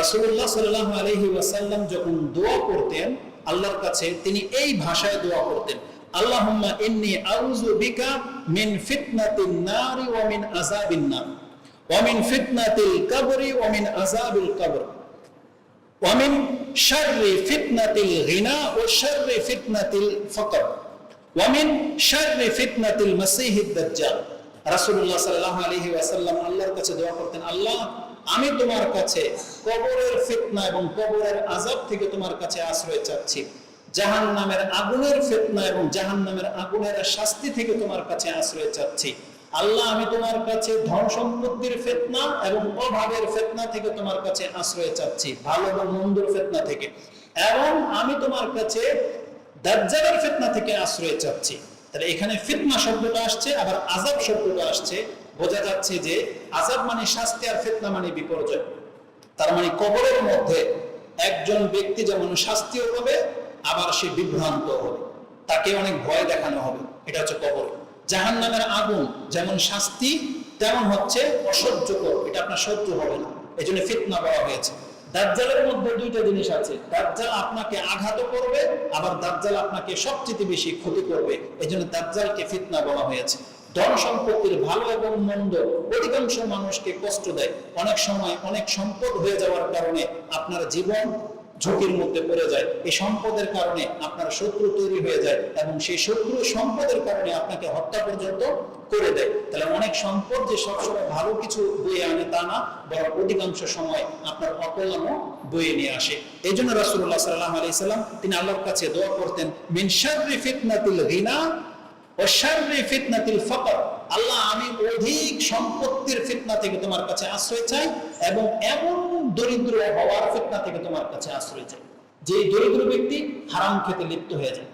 রাসূলুল্লাহ সাল্লাল্লাহু আলাইহি ওয়াসাল্লাম যখন দোয়া করতেন, আল্লাহর কাছে তিনি এই ভাষায় দোয়া করতেন, আল্লাহুম্মা ইন্নী আউযু বিকা মিন ফিতনাতিন নারি ওয়া মিন আযাবিন নার। ওয়া মিন ফিতনাতিল কবরি ওয়া মিন আযাবিল কবর। ওয়া মিন শাররি ফিতনাতিল গিনা ওয়া শাররি ফিতনাতিল ফকর। আলাইহি ওয়াসাল্লাম আল্লাহর কাছে দোয়া করতেন, আল্লাহ, আমি তোমার কাছে কবরের ফিতনা এবং কবরের আযাব থেকে তোমার কাছে আশ্রয় চাচ্ছি। জাহান নামের আগুনের ফিতনা এবং জাহান নামের আগুনের শাস্তি থেকে তোমার কাছে আশ্রয় চাচ্ছি। আল্লাহ, আমি তোমার কাছে ধন সম্পত্তির ফেতনা এবং অভাবের ফেতনা থেকে তোমার কাছে আশ্রয় চাচ্ছি, ভালো এবং মন্দর ফেতনা থেকে। এবং আমি তোমার কাছে দাজ্জালের ফিতনা থেকে আশ্রয় চাচ্ছি। তাহলে এখানে ফিতনা শব্দটা আসছে, আবার আজাব শব্দটা আসছে। বোঝা যাচ্ছে যে আজাব মানে শাস্তি আর ফিতনা মানে বিপর্যয়। তার মানে কবরের মধ্যে একজন ব্যক্তি যেমন শাস্তিও হবে আবার সে বিভ্রান্ত হবে। তাকে অনেক ভয় দেখানো হবে। এটা হচ্ছে কবর। জাহান নামের আগুন যেমন শাস্তি, তেমন হচ্ছে অসহ্যকর। এটা আপনার সহ্য হবে না। এই জন্য ফিতনা বলা হয়েছে। দাজ্জালের মধ্যে দুইটা জিনিস আছে। দাজ্জাল আপনাকে আঘাত করবে, আবার দাজ্জাল আপনাকে সবচেয়ে বেশি ক্ষতি করবে। এই জন্য দাজ্জালকে ফিতনা বলা হয়েছে। ধন সম্পত্তির ভালো এবং মন্দ অধিকাংশ মানুষকে কষ্ট দেয়। অনেক সময় অনেক সম্পদ হয়ে যাওয়ার কারণে আপনার জীবন ঝুঁকির মধ্যে পড়ে যায়। এই সম্পদের কারণে আপনার শত্রু তৈরি হয়ে যায় এবং সেই শত্রু সম্পদের কারণে আপনাকে হত্যা পর্যন্ত করে দেয়। তাহলে অনেক সম্পদ যে সবসময় ভালো কিছু বয়ে আনে তা না, বরং অধিকাংশ সময় আপনার অকল্যাণও বয়ে নিয়ে আসে। এই জন্য রাসুল্লাহ সাল্লাহ আলি সাল্লাম, তিনি আল্লাহর কাছে দোয়া করতেন মিনসারি ফিতনাতিল ফিতনাতিল ফকর। আল্লাহ, আমি অধিক সম্পত্তির ফিতনা থেকে তোমার কাছে আশ্রয় চাই এবং এমন দরিদ্র হওয়ার ফিতনা থেকে তোমার কাছে আশ্রয় চাই। যে দরিদ্র ব্যক্তি হারাম খেতে লিপ্ত হয়ে যায়।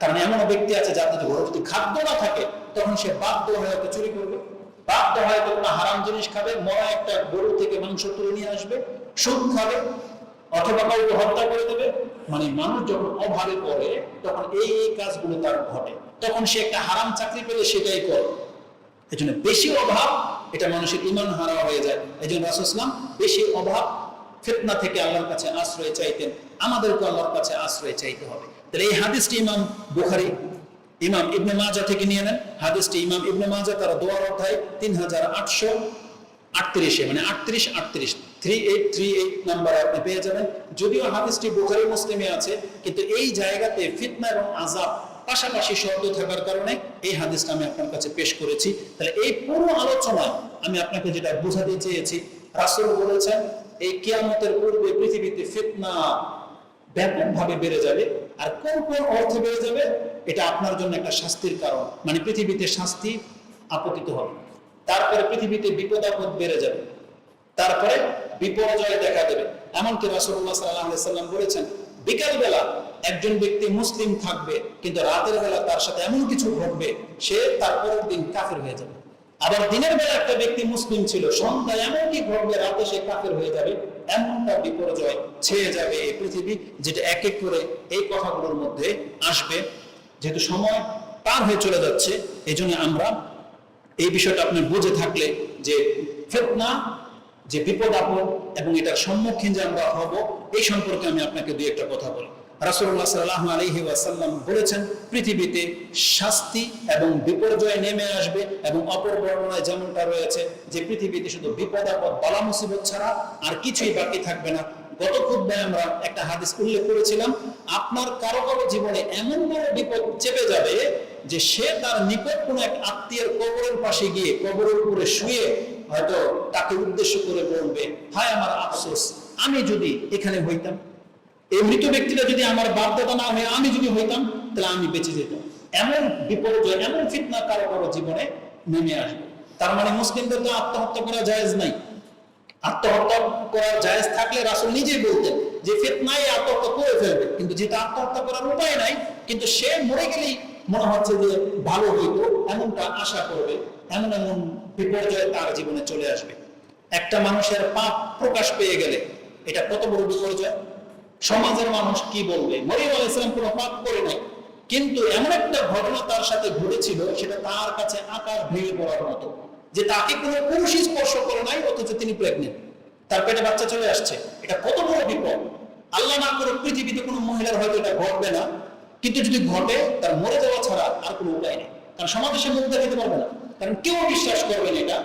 কারণ এমন ব্যক্তি আছে যাতে ঘরে যদি খাদ্য না থাকে তখন সে বাধ্য হয়ে হয়তো চুরি করবে। বাধ্য হয়তো কোনো হারাম জিনিস খাবে, মরা একটা গরু থেকে মাংস তুলে নিয়ে আসবে, সুদ খাবে, অথবা কাউকে হত্যা করে দেবে। মানে মানুষ যখন অভাবে পড়ে, তখন এই এই কাজগুলো তার ঘটে। তখন সে একটা হারাম চাকরি পেলে সেটাই করে। এই জন্য বেশি অভাব, এটা মানুষের ইমান হারা হয়ে যায়। এই জন্য রাসুসলাম বেশি অভাব, ফিতনা থেকে আল্লাহর কাছে আশ্রয় চাইতেন। আমাদেরকে আল্লাহর কাছে আশ্রয় চাইতে হবে। তাহলে এই হাদিসটি ইমাম বুখারি ইমাম ইবনে মাজা থেকে নিয়ে নেন। হাদিসটি ইমাম ইবনে মাজা তারা দোয়ার অধ্যায় তিন হাজার আটশো আটত্রিশে মানে আটত্রিশ আটত্রিশ থ্রি এইট থ্রি এইট নাম্বারে আপনি পেয়ে যাবেন। যদিও হাদিসটি বুখারি মুসলিমে আছে, কিন্তু এই জায়গাতে ফিতনা এবং আজাব পাশাপাশি শব্দ থাকার কারণে এই হাদিসটা আমি আপনার কাছে পেশ করেছি। তাহলে এই পুরো আলোচনায় আমি আপনাকে যেটা বোঝাতে চেয়েছি, রাসুল বলেছেন, এই কিয়ামতের পূর্বে পৃথিবীতে ফিতনা ব্যাপকভাবে বেড়ে যাবে। আর কোন কোন অর্থে বেড়ে যাবে? এটা আপনার জন্য একটা শাস্তির কারণ। মানে পৃথিবীতে শাস্তি আপতিত হবে। তারপরে পৃথিবীতে বিপদ আপদ বেড়ে যাবে। তারপরে বিপর্যয় দেখা দেবে। এমনকি রাসুল্লাহ সাল্লাহ সাল্লাম বলেছেন বিকাল বেলা একজন ব্যক্তি মুসলিম থাকবে, কিন্তু রাতের বেলা তার সাথে এমন কিছু ঘটবে, সে তার পরের দিন কাফের হয়ে যাবে। আবার দিনের বেলা একটা ব্যক্তি মুসলিম ছিল, সন্ধ্যায় এমন কি ঘটবে, রাতে সে কাফের হয়ে যাবে, এমনটা বিপর্যয় ছেয়ে যাবে এই পৃথিবী, যেটা এক এক করে এই কথাগুলোর মধ্যে আসবে। যেহেতু সময় পার হয়ে চলে যাচ্ছে এই আমরা এই বিষয়টা আপনি বুঝে থাকলে যে ফেতনা, যে বিপদ আপদ এবং এটার সম্মুখীন যে আমরা হব, এই সম্পর্কে আমি আপনাকে দুই একটা কথা বলি রাসুল্লাহ সাল্লাহ আলহি বলেছেন, পৃথিবীতে শাস্তি এবং বিপর্যয় নেমে আসবে এবং অপর বর্ণনায় যেমনটা রয়েছে যে পৃথিবীতে শুধু বিপদ আপদ, বালা মুসিবত ছাড়া আর কিছুই বাকি থাকবে না। গত খুদ্ায় আমরা একটা হাদিস উল্লেখ করেছিলাম, আপনার কারও কারও জীবনে এমন বড় বিপদ চেপে যাবে যে সে তার নিকট কোনো এক আত্মীয়ের কবরের পাশে গিয়ে কবরের উপরে শুয়ে হয়তো তাকে উদ্দেশ্য করে বলবে, হায় আমার আফসোস, আমি যদি এখানে হইতাম, এই মৃত ব্যক্তিটা যদি আমার বাপদাদা না হয়ে আমি যদি হইতাম, তাহলে আমি বেঁচে যেতাম। এমন বিপর্যয় এমন ফিতনা কারও কারও জীবনে নেমে আসবে। তার মানে মুসলিমদের তো আত্মহত্যা করা জায়েজ নাই। আত্মহত্যা করা জায়েজ থাকলে রাসুল নিজেই বলতেন যে ফিতনায় আত্মহত্যা করে ফেলবে। কিন্তু যেটা আত্মহত্যা করার উপায় নাই, কিন্তু সে মরে গেলেই মনে হচ্ছে যে ভালো হইতো, এমনটা আশা করবে, এমন এমন বিপর্যয় তার জীবনে চলে আসবে। একটা মানুষের পাপ প্রকাশ পেয়ে গেলে এটা কত বড় বিপর্যয়? সমাজের মানুষ কি বলবে? মরিয়ম আলাহ ইসলাম কোনো পাপ করে নাই, কিন্তু এমন একটা ঘটনা তার সাথে ঘটেছিল, সেটা তার কাছে আকার ভেঙে পড়ার মতো। যে তাকে কোনো পুরুষই স্পর্শ করে নাই, অথচ তিনি প্রেগনেন্ট তার পেটে বাচ্চা চলে আসছে। এটা কত বড় বিপদ। আল্লাহ না করে পৃথিবীতে কোনো মহিলার হয়তো এটা ঘটবে না, কিন্তু যদি ঘটে, তার মরে যাওয়া ছাড়া আর কোনো উপায় নেই। কারণ সমাজে সে মুখ দেখাতে পারবে না। কারণ কেউ বিশ্বাস করবে না এটা,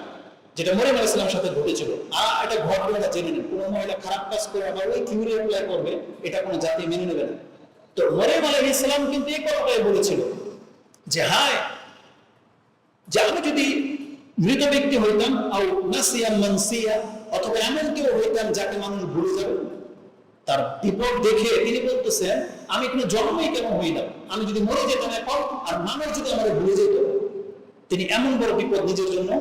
যেটা মরিম আলাহ ইসলামের সাথে ঘটেছিল। আর এটা ঘটবে না জেনে নেন। কোনো মহিলা খারাপ কাজ করে আবার ওই থিওরি অ্যাপ্লাই করবে, এটা কোনো জাতি মেনে নেবে না। তো মরিম আলাহ ইসলাম কিন্তু এই কথাটাই বলেছিল যে, হায়, যে আমি যদি মৃত ব্যক্তি হইতাম, আও নাসিয়া মানসিয়া, অথবা এমন কেউ হইতাম যাকে মানুষ ভুলে যাবে। তার বিপদ দেখে তিনি বলতেছেন, আমি কোনো জন্মই কেন হই না আমি যদি মরে যেতাম এখন, আর মানুষ যদি আমার ভুলে যেত? তিনি এমন বড় বিপদ নিজের জন্য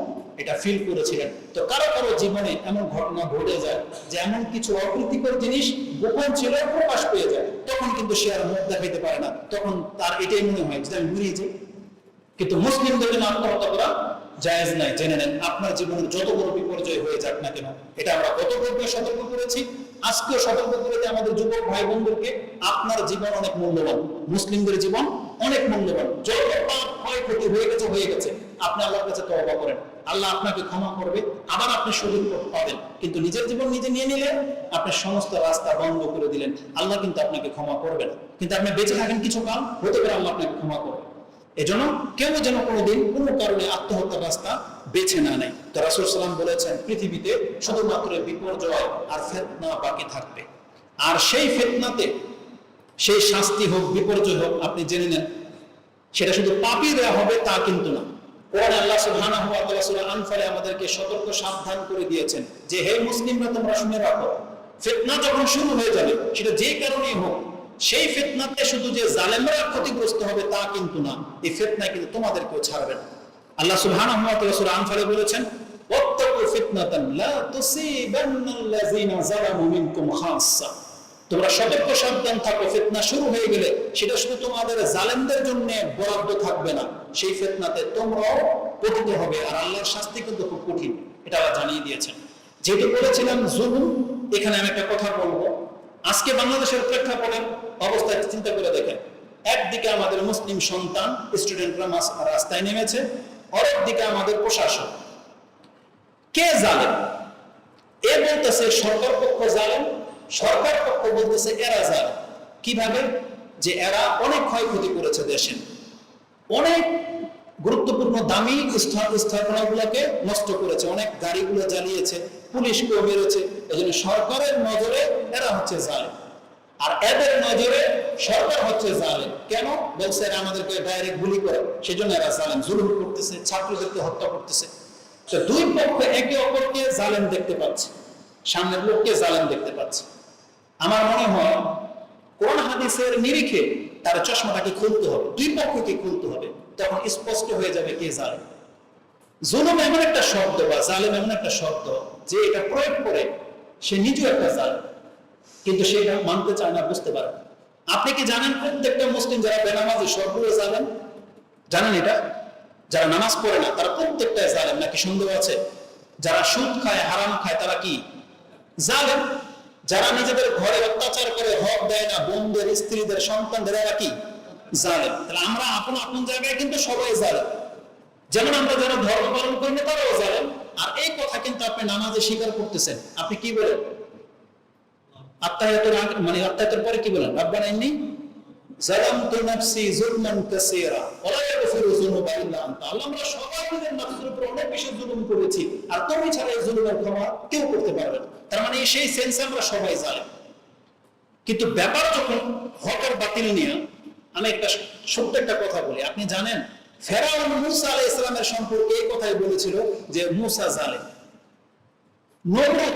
এটা ফিল করেছিলেন। তো কারও কারও জীবনে এমন ঘটনা ঘটে যায়, যে এমন কিছু অপ্রীতিকর জিনিস গোপন ছিল, প্রকাশ পেয়ে যায়। তখন কিন্তু সে আর মুখ দেখাইতে পারে না। তখন তার এটাই মনে হয় যে আমি যাই। কিন্তু মুসলিমদের জন্য আত্মহত্যা করা জায়েজ নাই, জেনে নেন। আপনার জীবনের যত বড় বিপর্যয় হয়ে যাক না কেন, এটা আমরা গত পর্বে সতর্ক করেছি। আজকেও সতর্ক করে দিই আমাদের যুবক ভাই বোনদেরকে আপনার জীবন অনেক মূল্যবান, মুসলিমদের জীবন অনেক মূল্যবান। যত পাপ ক্ষয়ক্ষতি হয়ে গেছে হয়ে গেছে। আপনি আল্লাহর কাছে তওবা করেন। আল্লাহ আপনাকে ক্ষমা করবে, আবার আপনি সুযোগ পাবেন। কিন্তু নিজের জীবন নিজে নিয়ে নিলে আপনি সমস্ত রাস্তা বন্ধ করে দিলেন। আল্লাহ কিন্তু আপনাকে ক্ষমা করবে না কিন্তু আপনি বেঁচে থাকেন কিছু কাল, হতে পারে আল্লাহ আপনাকে ক্ষমা করবে। এজন্য কেউ যেন কোনোদিন কোনো কারণে আত্মহত্যার রাস্তা বেছে না নেয়। তো রাসুল সাল্লাম বলেছেন, পৃথিবীতে শুধুমাত্র বিপর্যয় আর ফেতনা বাকি থাকবে। আর সেই ফেতনাতে সেই শাস্তি হোক, বিপর্যয় হোক, আপনি জেনে নেন, সেটা শুধু পাপি দেওয়া হবে তা কিন্তু না। কোরআনে আল্লাহ সুবহানাহু ওয়া তাআলা সূরা আনফালে আমাদেরকে সতর্ক সাবধান করে দিয়েছেন যে, হে মুসলিমরা, তোমরা শুনে রাখো, ফিতনা যখন শুরু হয়ে যাবে, সেটা যে কারণেই হোক সেই ফেতনাতে শুধু যে জালেমরা ক্ষতিগ্রস্ত হবে তা কিন্তু না, এই ফিতনা কিন্তু তোমাদেরকেও ছাড়বে না। আল্লাহ আনফালে বলেছেন ফিতনা শুরু হয়ে গেলে সেটা শুধু তোমাদের জালেমদের জন্য বরাদ্দ থাকবে না, সেই ফিতনাতে তোমরাও হবে আর শাস্তি কিন্তু খুব কঠিন, এটা জানিয়ে দিয়েছেন। যেহেতু বলেছিলাম জুলুম, এখানে আমি একটা কথা বলব। আজকে বাংলাদেশের প্রেক্ষাপটে অবস্থা চিন্তা করে দেখেন। একদিকে আমাদের মুসলিম সন্তান স্টুডেন্টরা রাস্তায় নেমেছে। অপর আমাদের প্রশাসন। কে জালেম? এ বলতেছে সরকার পক্ষ জালেম, সরকার পক্ষ বলতেছে এরা জালেম। কীভাবে? যে এরা অনেক ক্ষয়ক্ষতি করেছে দেশে। অনেক গুরুত্বপূর্ণ দামি স্থাপনাগুলোকে নষ্ট করেছে। অনেক গাড়িগুলো জ্বালিয়েছে, পুলিশকেও মেরেছে। এজন্য সরকারের নজরে এরা হচ্ছে জালেম। আর এদের নজরে সরকার হচ্ছে জালেম। কেন? বলছে এরা আমাদেরকে ডাইরেক্ট গুলি করে। সেজন্য এরা জালেম। জুলুম করতেছে, ছাত্রদেরকে হত্যা করতেছে। তো দুই পক্ষ একে অপরকে জালেম দেখতে পাচ্ছে। সামনের লোককে জালেম দেখতে পাচ্ছে। আমার মনে হয় কোন হাদিসের নিরিখে তার চশমাটাকে খুলতে হবে। দুই পক্ষকে খুলতে হবে। তখন স্পষ্ট হয়ে যাবে কে জালেম। জুলুম এমন একটা শব্দ বা জালেম এমন একটা শব্দ যে এটা প্রয়োগ করে সে নিজেও একটা জালেম, কিন্তু সে এটা মানতে চায় না, বুঝতে পারে আপনি কি জানেন প্রত্যেকটা মুসলিম যারা বেনামাজি সবগুলো জানেন জানেন এটা? যারা নামাজ পড়ে না, তারা প্রত্যেকটাই জালেম, নাকি সন্দেহ আছে? যারা সুদ খায়, হারাম খায়, তারা কি? জালেম। যারা নিজেদের ঘরে অত্যাচার করে, হক দেয় না, বোনদের, স্ত্রীদের, সন্তানদের, এরা কি? জালেম। তাহলে আমরা আপন আপন জায়গায় কিন্তু সবাই জালেম। যেমন আমরা যারা ধর্ম পালন করি না, তারাও জালেম। আর এই কথা কিন্তু আপনি নামাজে স্বীকার করতেছেন। আপনি কি বলেন? আত্মায়াতের মানে আত্মায়াতের পরে কি বলেন? রাব্বানা ইন্নী নাফসি যুলমান কাসীরা। ইয়াগফিরু যুনুবা ইল্লা আনতা। আল্লাহ, আমরা সবাই উপর অনেক বেশি জুলুম করেছি। আর তুমি ছাড়া এই জুলুমের ক্ষমা কেউ করতে পারবে না। তার মানে সেই সেন্সে আমরা সবাই জালেম। কিন্তু ব্যাপার যখন হকের বাতিল নিয়ে আমি একটা ছোট্ট একটা কথা বলি। আপনি জানেন ফেরাউন মুসা আলাইহিস সালামের সম্পর্কে এই কথাই বলেছিল যে মুসা জালেম। নমরুদ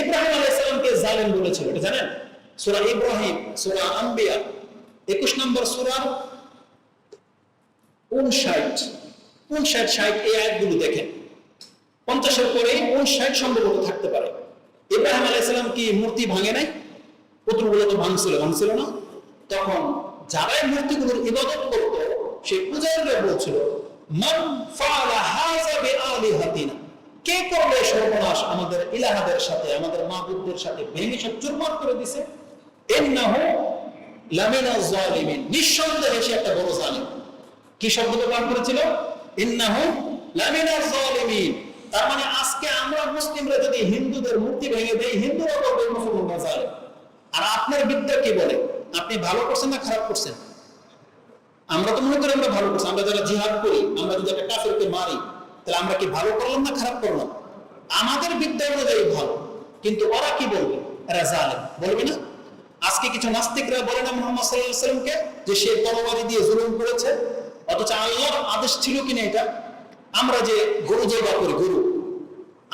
ইব্রাহিম আলাইহিস সালামকে জালেম বলেছিল, এটা জানেন? সূরা ইব্রাহিম, সূরা আম্বিয়া 21 নম্বর সূরা 59 59 60 এই আয়াতগুলো দেখেন। 50 এর পরে 59 সম্ভবত থাকতে পারে। ইব্রাহিম আলাইহিস সালাম কি মূর্তি ভাঙে নাই? পুত্রগুলো তো ভাঙছিল ভাঙছিল না। তখন যারাই মূর্তিগুলোর ইবাদত করত সেই পূজারীরা বলছিল কে করলে সর্বনাশ আমাদের ইলাহাদের সাথে, আমাদের সাথে? ভেঙে সব চুরমার করে দিছে। নিঃসন্দেহে সে একটা বড় জালিম। কি ব্যবহার করেছিল? তার মানে আজকে আমরা মুসলিমরা যদি হিন্দুদের মূর্তি ভেঙে দেই, হিন্দুরা বলবে মুসলমানরা জালেম। আর আপনার বিদ্যা কি বলে? আপনি ভালো করছেন না খারাপ করছেন? আমরা তো মনে করি আমরা ভালো করছি, আমরা যারা জিহাদ করি, আমরা যদি একটা কাফেরকে মারি, তাহলে আমরা কি ভালো করলাম না খারাপ করলাম? আমাদের বিদ্যা অনুযায়ী ভালো। কিন্তু ওরা কি বলবে? এরা বলবে না? আজকে কিছু নাস্তিকরা বলে না মোহাম্মদ সাল্লাহ সাল্লামকে যে সে তরবারি দিয়ে জুলুম করেছে? অথচ আল্লাহর আদেশ ছিল কিনা এটা? আমরা যে গরু জবা করি, গরু।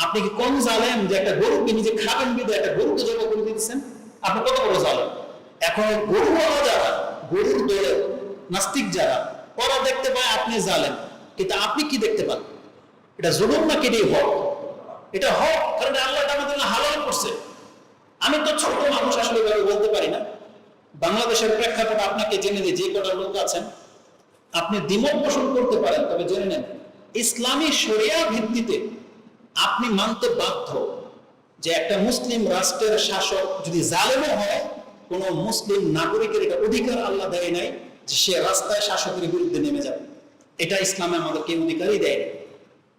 আপনি কি কম জালেম যে একটা গরুকে নিজে খাবেন বিধে একটা গরুকে জবা করে দিচ্ছেন আপনি কত বড় জালেম? এখন গরু বলা যারা গরুর দৌড়ে নাস্তিক যারা ওরা দেখতে পায় আপনি জালেম। কিন্তু আপনি কি দেখতে পান? এটা জুলুম না কেটে হক? এটা হক, কারণ আল্লাহ এটা আমাদের হালাল করছে। আমি তো ছোট মানুষ, আসলে এভাবে বলতে পারি না। বাংলাদেশের প্রেক্ষাপট আপনাকে জেনে দিয়ে যে কটা লোক আছেন, আপনি দ্বিমত পোষণ করতে পারেন, তবে জেনে নেন, ইসলামী শরিয়া ভিত্তিতে আপনি মানতে বাধ্য যে একটা মুসলিম রাষ্ট্রের শাসক যদি জালেমও হয়, কোন মুসলিম নাগরিকের এটা অধিকার আল্লাহ দেয় নাই সে রাস্তায় শাসকের বিরুদ্ধে নেমে যাবে। এটা ইসলামে আমাদেরকে অধিকারই দেয়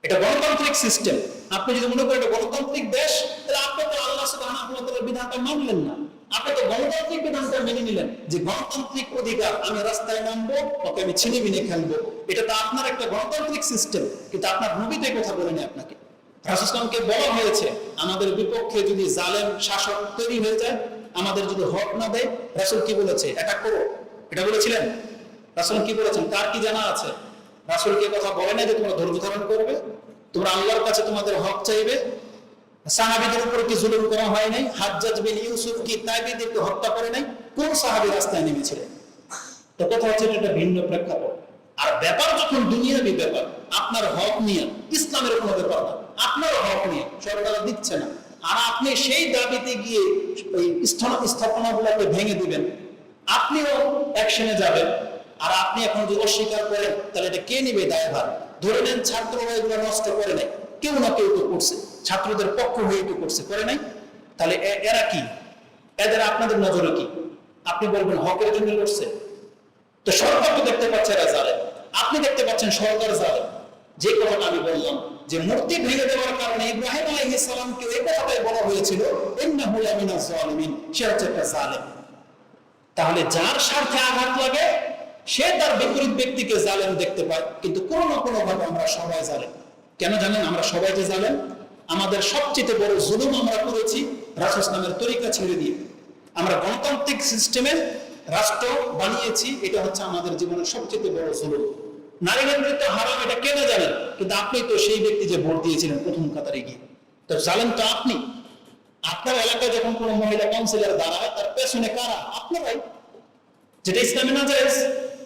এটা গণতান্ত্রিক সিস্টেম আপনি যদি মনে করেন গণতান্ত্রিক দেশ, তাহলে আপনি তো আল্লাহ তাআলার বিধানটা মানলেন না। আপনি তো গণতান্ত্রিক বিধানটা মেনে নিলেন যে গণতান্ত্রিক অধিকার, আমি রাস্তায় নামবো, ওকে আমি ছিনে বিনে খেলব। এটা তো আপনার একটা গণতান্ত্রিক সিস্টেম কিন্তু আপনার নবী তো কথা বলেনি আপনাকে। রাসুসলামকে বলা হয়েছে, আমাদের বিপক্ষে যদি জালেম শাসক তৈরি হয়ে যায়, আমাদের যদি হক না দেয়, রাসুল কি বলেছে? এটা করো। এটা বলেছিলেন? রাসুল কি বলেছেন? কার কি জানা আছে? রাসুল কি কথা বলে না যে তোমরা ধৈর্য ধারণ করবে? তোমরা আল্লাহর কাছে তোমাদের হক চাইবে? সাহাবিদের কি জুলুম করা হয় নাই? হাজ্জাজ বিন ইউসুফ কি হত্যা করে নাই? কোন সাহাবী রাস্তায় নেমেছিলেন? তো কথা হচ্ছে এটা ভিন্ন প্রেক্ষাপট। আর ব্যাপার যখন দুনিয়াবি ব্যাপার, আপনার হক নিয়ে, ইসলামের কোনো ব্যাপার না। আপনার হক নিয়ে, সরকার দিচ্ছে না। আর আপনি সেই দাবিতে গিয়ে ওই স্থাপনা গুলাকে ভেঙে দিবেন। আপনিও অ্যাকশনে যাবেন। আর আপনি এখন যদি অস্বীকার করেন, তাহলে এটা কে নিবে দায়ভার? ধরে নেন ছাত্ররা এগুলো নষ্ট করে নাই। কেউ না কেউ তো করছে। ছাত্রদের পক্ষ হয়ে কেউ করছে, করে নাই। তাহলে এরা কি? এদের আপনাদের নজরে কি? আপনি বলবেন হকের জন্য লড়ছে। তো সরকার তো দেখতে পাচ্ছে এরা জালেম। আপনি দেখতে পাচ্ছেন সরকার জালেম। যে কথাটা আমি বললাম, যে মূর্তি ভেঙে দেওয়ার কারণে ইব্রাহিম আলাইহিস সালামকে এই কথাটাই বলা হয়েছিল, ইন্নাহু লামিনাজ জালিমিন সে হচ্ছে একটা জালেম। তাহলে যার স্বার্থে আঘাত লাগে, সে তার বিপরীত ব্যক্তিকে জালেম দেখতে পায়। কিন্তু কোনো না কোনো ভাবে আমরা সবাই জালেম। কেন জানেন? আমরা সবাই যে জালেম, আমাদের সবচেয়ে বড় জুলুম আমরা করেছি রাসূল ইসলামের তরিকা ছেড়ে দিয়ে। আমরা গণতান্ত্রিক সিস্টেমে রাষ্ট্র বানিয়েছি, এটা হচ্ছে আমাদের জীবনের সবচেয়ে বড় জুলুম। নারী নেতৃত্ব হারাম, এটা কেন জানেন? কিন্তু আপনি তো সেই ব্যক্তি যে ভোট দিয়েছিলেন প্রথম কাতারে গিয়ে। তো জালেম তো আপনি। আপনার এলাকায় যখন কোনো মহিলা কাউন্সিলর দাঁড়ায়, তার পেছনে কারা? আপনারাই যেটা ইসলামে না যায়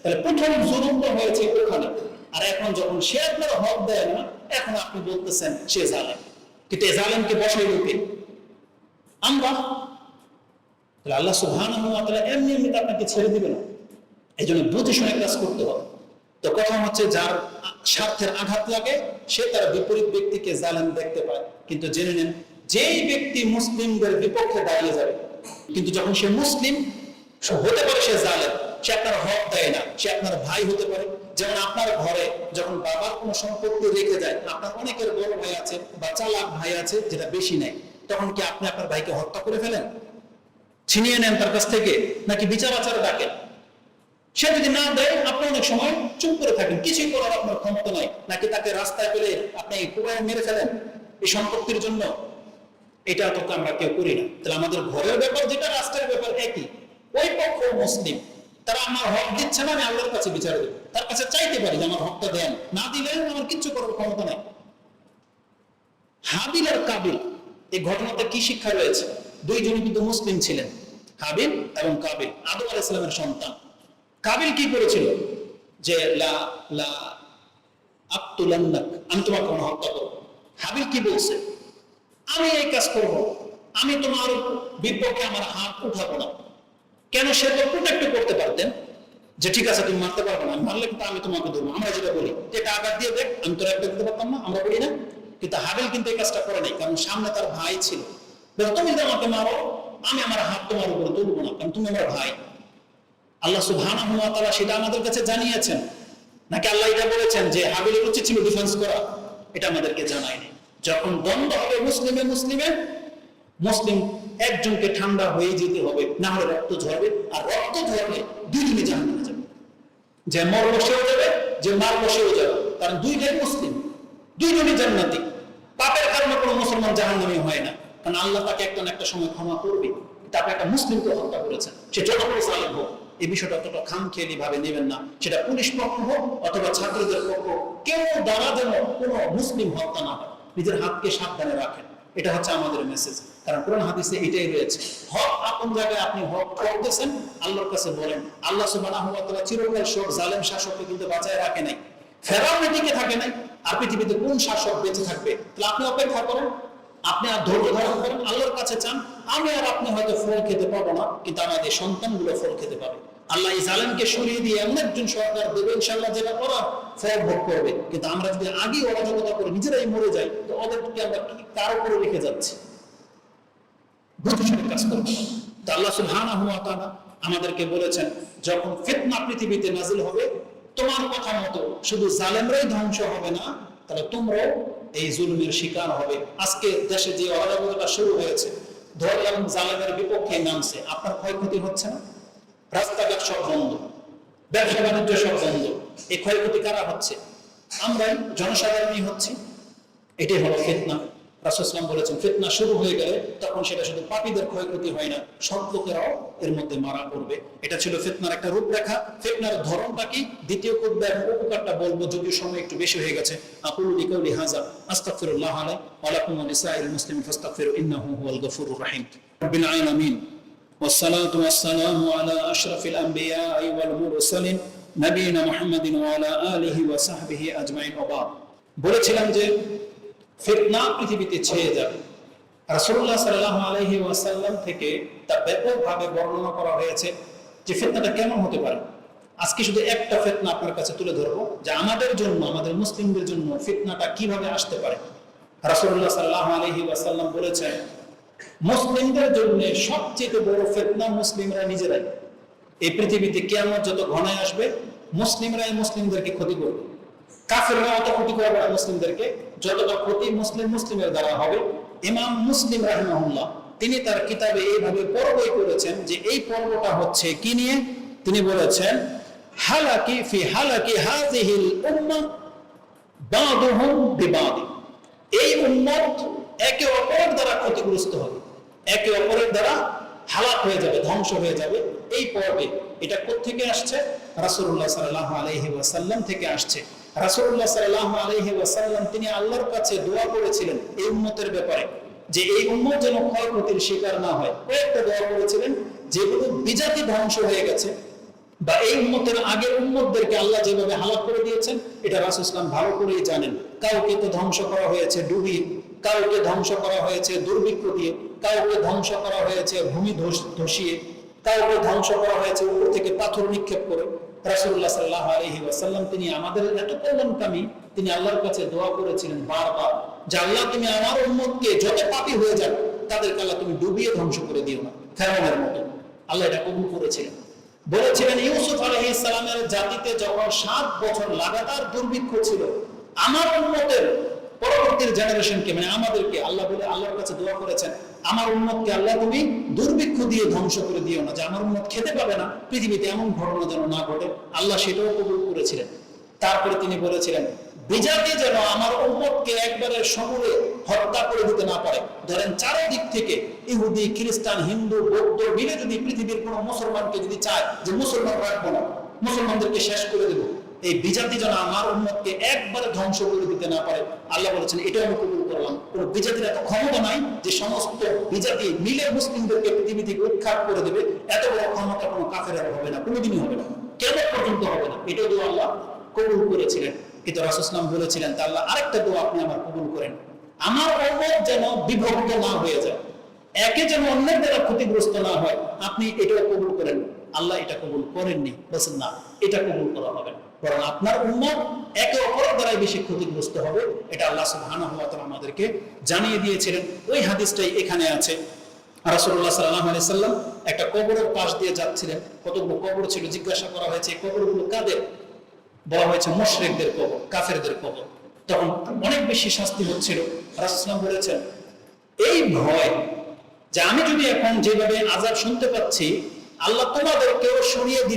তাহলে প্রথম জুলুমটা হয়েছে ওখানে। আর এখন যখন সে আপনার হক দেয় না, এখন আপনি বলতেছেন, সে জালেম। কিন্তু এ বসাই আমরা। তাহলে আল্লাহ ওয়া এমনি আপনাকে ছেড়ে দিবে না এই জন্য বুঝে শুনে কাজ করতে হবে। তো কথা হচ্ছে, যার স্বার্থের আঘাত লাগে, সে তার বিপরীত ব্যক্তিকে জালেম দেখতে পায়। কিন্তু জেনে নেন যেই ব্যক্তি মুসলিমদের বিপক্ষে দাঁড়িয়ে যাবে, কিন্তু যখন সে মুসলিম হতে পারে সে জালেম, সে আপনার হক দেয় না, সে আপনার ভাই হতে পারে। যেমন আপনার ঘরে যখন বাবার কোনো সম্পত্তি রেখে যায়, আপনার অনেকের বড় ভাই আছে বা চালাক ভাই আছে যেটা বেশি নেয়, তখন কি আপনি আপনার ভাইকে হত্যা করে ফেলেন? ছিনিয়ে নেন তার কাছ থেকে, নাকি বিচার আচারে ডাকেন? সে যদি না দেয়, আপনি অনেক সময় চুপ করে থাকেন, কিছুই করার আপনার ক্ষমতা নাই, নাকি তাকে রাস্তায় পেলে আপনি কুবায় মেরে ফেলেন? এই সম্পত্তির জন্য এটা তো আমরা কেউ করি না। তাহলে আমাদের ঘরের ব্যাপার যেটা, রাষ্ট্রের ব্যাপার একই। ওই পক্ষ মুসলিম। তারা আমার হক দিচ্ছে না, আমি আল্লাহর কাছে বিচার দেবো। তার কাছে চাইতে পারি যে আমার হকটা দেন। না দিলে আমার কিচ্ছু করার ক্ষমতা নাই। হাবিল আর কাবিল, এই ঘটনাতে কি শিক্ষা রয়েছে? দুইজনই কিন্তু মুসলিম ছিলেন হাবিল এবং কাবিল। আদম আলাইহিস সালামের সন্তান। কাবিল কি করেছিল? যে, লা লা, আক্তুলান্নাক, আমি তোমাকে হত্যা করব হাবিল কি বলছে? আমি এই কাজ করব। আমি তোমার বিপক্ষে আমার হাত উঠাবো না। কেন সে তো প্রোটেক্ট করতে পারতেন? যে ঠিক আছে, তুমি মারতে পারবে না। মারলে কিন্তু আমি তোমাকে ধরবো। আমরা যেটা বলি এটা আঘাত দিয়ে দেখ, আমি তোর একটা দিতে পারতাম না, আমরা বলি না। কিন্তু হাবিল কিন্তু এই কাজটা করে নাই, কারণ সামনে তার ভাই ছিল। তুমি যদি আমাকে মারো, আমি আমার হাত তোমার উপরে তুলবো না, কারণ তুমি আমার ভাই। আল্লাহ তাআলা সেটা আমাদের কাছে জানিয়েছেন। নাকি আল্লাহ এটা বলেছেন যে হাবিলের উচিত ছিল ডিফেন্স করা? এটা আমাদেরকে জানায়নি। যখন দ্বন্দ্ব হবে মুসলিমে মুসলিমে, মুসলিম একজনকে ঠান্ডা হয়ে যেতে হবে, না হলে রক্ত ঝরবে, আর রক্ত ঝরলে দুজনে জাহান্নামে যাবে। যে মর বসেও যাবে, যে মার বসেও যাবে। কারণ দুইটাই মুসলিম, দুইজনই জান্নাতি। পাপের কারণে কোনো মুসলমান জাহান্নামী হয় না। কারণ আল্লাহ তাকে একটা না একটা সময় ক্ষমা করবে। তারপরে একটা মুসলিমকে হত্যা করেছেন। সে যত বড় সালেম হোক, এই বিষয়টা অতটা খামখেয়ালি ভাবে নেবেন না। সেটা পুলিশ পক্ষ হোক অথবা ছাত্রদের পক্ষ কেউ দ্বারা যেন কোনো মুসলিম হত্যা না হয়। নিজের হাতকে সাবধানে রাখেন। এটা হচ্ছে আমাদের মেসেজ কারণ কোরআন হাদিসে এটাই রয়েছে। হক আপন জায়গায় আপনি হক করতেছেন, আল্লাহর কাছে বলেন। আল্লাহ সুবহানাহু ওয়া তাআলা চিরকাল সব জালেম শাসককে কিন্তু বাঁচায় রাখে নাই। ফেরাউন টিকে থাকে নাই। আর পৃথিবীতে কোন শাসক বেঁচে থাকবে? তাহলে আপনি অপেক্ষা করেন। আপনি আর ধৈর্য ধারণ করেন। আল্লাহর কাছে চান। আমি আর আপনি হয়তো ফল খেতে পাবো না, কিন্তু আমাদের সন্তানগুলো ফল খেতে পাবে। আল্লাহ এই জালেমকে সরিয়ে দিয়ে এমন একজন সরকার দেবে ইনশাল্লাহ যেটা করা ফল ভোগ করবে। কিন্তু আমরা যদি আগে অরাজকতা করে নিজেরাই মরে যাই, তো ওদেরকে আমরা কি কার উপরে রেখে যাচ্ছি? শুনে কাজ করব। আল্লাহ সুবহানাহু ওয়া তাআলা আমাদেরকে বলেছেন, যখন ফিতনা পৃথিবীতে নাজিল হবে, তোমার কথা মতো শুধু জালেমরাই ধ্বংস হবে না, তাহলে তোমরাও এই জুলুমের শিকার হবে। আজকে দেশে যে অরাজকতা শুরু হয়েছে ধরলাম জালেমের বিপক্ষে নামছে, আপনার ক্ষয়ক্ষতি হচ্ছে না? রাস্তাঘাট সব বন্ধ, ব্যবসা বাণিজ্য সব বন্ধ। এই ক্ষয়ক্ষতি কারা হচ্ছে? আমরাই জনসাধারণই হচ্ছি। এটাই হলো ফিতনা। রাসুসলাম বলেছেন, ফিতনা শুরু হয়ে গেলে তখন সেটা শুধু পাপীদের ক্ষয়ক্ষতি হয় না, সৎ লোকেরাও এর মধ্যে মারা পড়বে। এটা ছিল ফেতনার একটা রূপরেখা। ফেতনার ধরনটা কি? দ্বিতীয় কুদ্দা এবং উপকারটা বলব, যদিও সময় একটু বেশি হয়ে গেছে। আকুল লিকাউলি হাজা আস্তাগফিরুল্লাহ আলাই ওয়া লাকুম ওয়া ফাস্তাগফিরু, ইন্নাহু হুয়াল গফুরুর রহিম। রব্বিল আলামিন والصلاة والسلام على أشرف الأنبياء والمرسلين نبينا محمد وعلى آله وصحبه أجمعين وبعد বলেছিলাম যে ফিতনা পৃথিবীতে ছেয়ে যাবে রাসূলুল্লাহ সাল্লাল্লাহু আলাইহি ওয়াসাল্লাম থেকে তা ব্যাপকভাবে বর্ণনা করা হয়েছে যে ফিতনাটা কেমন হতে পারে আজকে শুধু একটা ফিতনা আপনার কাছে তুলে ধরবো যে আমাদের জন্য আমাদের মুসলিমদের জন্য ফিতনাটা কিভাবে আসতে পারে রাসূলুল্লাহ সাল্লাল্লাহু আলাইহি ওয়াসাল্লাম বলেছেন মুসলিমদের জন্য সবচেয়ে বড় ফিতনা মুসলিমরা নিজেরাই। এই পৃথিবীতে কিয়ামত যত ঘনায় আসবে, মুসলিমরাই মুসলিমদেরকে ক্ষতি করবে। কাফেররা অত ক্ষতি করবে মুসলিমদেরকে। যতটা ক্ষতি মুসলিম মুসলিমের দ্বারা হবে, ইমাম মুসলিম রাহিমাহুল্লাহ, তিনি তার কিতাবে এইভাবে পর্বই করেছেন যে এই পর্বটা হচ্ছে কি নিয়ে? তিনি বলেছেন, হালাকি ফি হালাকি হাজিহিল উম্মাহ বাদুহুম বিবাদি। এই উম্মত একে অপরের দ্বারা ক্ষতিগ্রস্ত হবে। একে অপরের দ্বারা হালাক হয়ে যাবে, ধ্বংস হয়ে যাবে। এই পর্বে এটা থেকে আসছে? রাসূলুল্লাহ সাল্লাল্লাহু আলাইহি ওয়াসাল্লাম থেকে আসছে। রাসূলুল্লাহ সাল্লাল্লাহু আলাইহি ওয়াসাল্লাম, তিনি আল্লাহর কাছে দোয়া করেছিলেন এই উম্মতের ব্যাপারে, যে এই উম্মত যেন ক্ষয়ক্ষতির শিকার না হয়। কয়েকটা দোয়া করেছিলেন, যেগুলো বিজাতি ধ্বংস হয়ে গেছে, বা এই উম্মতের আগের উম্মতদেরকে আল্লাহ যেভাবে হালাক করে দিয়েছেন, এটা রাসূল ইসলাম ভালো করেই জানেন। কাউকে তো ধ্বংস করা হয়েছে ডুবিয়ে কাউকে ধ্বংস করা হয়েছে দুর্ভিক্ষ দিয়ে, কাউকে ধ্বংস করা হয়েছে ভূমি ধসিয়ে, কাউকে ধ্বংস করা হয়েছে উপর থেকে পাথর নিক্ষেপ করে। রাসূলুল্লাহ সাল্লাল্লাহু আলাইহি ওয়াসাল্লাম, তিনি আমাদের এত কল্যাণকামী, তিনি আল্লাহর কাছে দোয়া করেছিলেন বারবার যে, আল্লাহ, তুমি আমার উম্মতকে যত পাপী হয়ে যাক, তাদেরকে আল্লাহ তুমি ডুবিয়ে ধ্বংস করে দিও না। ফেরাউনের মতো। আল্লাহ এটা কবুল করেছিলেন। বলেছিলেন, ইউসুফ জাতিতে যখন সাত বছর লাগাতার দুর্ভিক্ষ ছিল আমার উন্মতের পরবর্তীর জেনারেশনকে মানে আমাদেরকে আল্লাহ বলে আল্লাহর কাছে দোয়া করেছেন, আমার উন্মতকে আল্লাহ তুমি দুর্ভিক্ষ দিয়ে ধ্বংস করে দিও না, যে আমার উন্মত খেতে পাবে না, পৃথিবীতে এমন ঘটনা যেন না ঘটে। আল্লাহ সেটাও কবুল করেছিলেন। তারপরে তিনি বলেছিলেন, বিজাতি যেন আমার উম্মতকে একবারে সমূলে হত্যা করে দিতে না পারে। ধরেন চারিদিক থেকে ইহুদি, খ্রিস্টান, হিন্দু, বৌদ্ধ মিলে যদি পৃথিবীর কোনো মুসলমানকে যদি চায় যে মুসলমান রাখব না, মুসলমানদেরকে শেষ করে দেবো। এই বিজাতি যেন আমার উম্মতকে একবারে ধ্বংস করে দিতে না পারে, আল্লাহ বলেছেন এটাও আমি কবুল করলাম। কোন বিজাতির এত ক্ষমতা নাই যে সমস্ত বিজাতি মিলে মুসলিমদেরকে পৃথিবী থেকে উৎখাত করে দেবে। এত বড় ক্ষমতা কোনো কাফের হবে না, কোনোদিনই হবে না কেমন পর্যন্ত হবে না? এটাও দোয়া আল্লাহ কবুল করেছিলেন। কিন্তু রাসুসলাম বলেছিলেন, তা আল্লাহ আরেকটা দোয়া আপনি আমার কবুল করেন। আমার উম্মত যেন বিভক্ত না হয়ে যায়, একে যেন অন্যের দ্বারা ক্ষতিগ্রস্ত না হয়, আপনি এটাও কবুল করেন। আল্লাহ এটা কবুল করেননি। বলছেন, না, এটা কবুল করা হবে না। বরং আপনার উম্মত একে অপরের দ্বারাই বেশি ক্ষতিগ্রস্ত হবে, এটা আল্লাহ সুবহানাহু ওয়া তাআলা আমাদেরকে জানিয়ে দিয়েছিলেন। ওই হাদিসটাই এখানে আছে। রাসূলুল্লাহ সাল্লাল্লাহু আলাইহি সাল্লাম একটা কবরের পাশ দিয়ে যাচ্ছিলেন। কতগুলো কবর ছিল জিজ্ঞাসা করা হয়েছে, এই কবরগুলো কাদের? বলা হয়েছে মুশরিকদের কবর, কাফেরদের কবর। তখন অনেক বেশি শাস্তি হচ্ছিল। রাসুলাম বলেছেন, এই ভয় যে আমি যদি এখন যেভাবে আজাব শুনতে পাচ্ছি, আল্লাহ তোমাদেরকেও সরিয়ে দিতে